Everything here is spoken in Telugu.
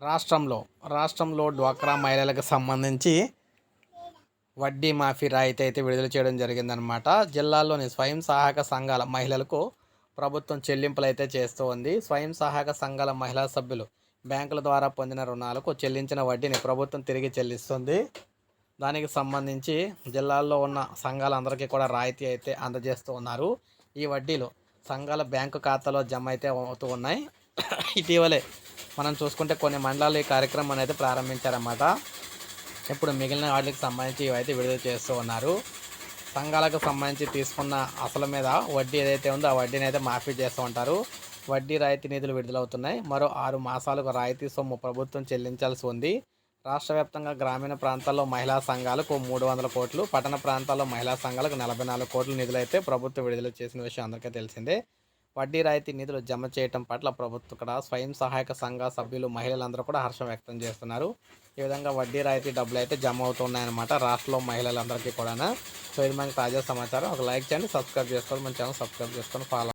రాష్ట్రంలో రాష్ట్రంలో డ్వాక్రా మహిళలకు సంబంధించి వడ్డీ మాఫీ రాయితీ అయితే విడుదల చేయడం జరిగిందనమాట జిల్లాల్లోని స్వయం సహాయక సంఘాల మహిళలకు ప్రభుత్వం చెల్లింపులు అయితే చేస్తూ ఉంది. స్వయం సహాయక సంఘాల మహిళా సభ్యులు బ్యాంకుల ద్వారా పొందిన రుణాలకు చెల్లించిన వడ్డీని ప్రభుత్వం తిరిగి చెల్లిస్తుంది. దానికి సంబంధించి జిల్లాల్లో ఉన్న సంఘాలందరికీ కూడా రాయితీ అయితే అందజేస్తూ ఉన్నారు. ఈ వడ్డీలు సంఘాల బ్యాంకు ఖాతాలో జమ అయితే అవుతూ ఉన్నాయి. ఇటీవలే మనం చూసుకుంటే కొన్ని మండలాలు ఈ కార్యక్రమం అయితే ప్రారంభించారన్నమాట. ఇప్పుడు మిగిలిన వాటికి సంబంధించి ఇవైతే విడుదల చేస్తూ ఉన్నారు. సంఘాలకు సంబంధించి తీసుకున్న అసలు మీద వడ్డీ ఏదైతే ఉందో ఆ వడ్డీని అయితే మాఫీ చేస్తూ ఉంటారు. వడ్డీ రాయితీ నిధులు విడుదలవుతున్నాయి. మరో ఆరు మాసాలకు రాయితీ సొమ్ము ప్రభుత్వం చెల్లించాల్సి ఉంది. రాష్ట్ర వ్యాప్తంగా గ్రామీణ ప్రాంతాల్లో మహిళా సంఘాలకు మూడు వందల కోట్లు పట్టణ ప్రాంతాల్లో మహిళా సంఘాలకు నలభై నాలుగు నిధులు నిధులైతే ప్రభుత్వం విడుదల చేసిన విషయం అందరికీ తెలిసిందే. వడ్డీ రాయితీ నిధులు జమ చేయటం పట్ల ప్రభుత్వం ఇక్కడ స్వయం సహాయక సంఘ సభ్యులు మహిళలందరూ కూడా హర్షం వ్యక్తం చేస్తున్నారు. ఈ విధంగా వడ్డీ రాయితీ డబ్బులు అయితే జమ అవుతున్నాయన్నమాట రాష్ట్రంలో మహిళలందరికీ కూడా సో ఇది మనకి తాజా సమాచారం. ఒక లైక్ చేయండి సబ్స్క్రైబ్ చేసుకోండి మన ఛానల్ సబ్స్క్రైబ్ చేసుకొని ఫాలో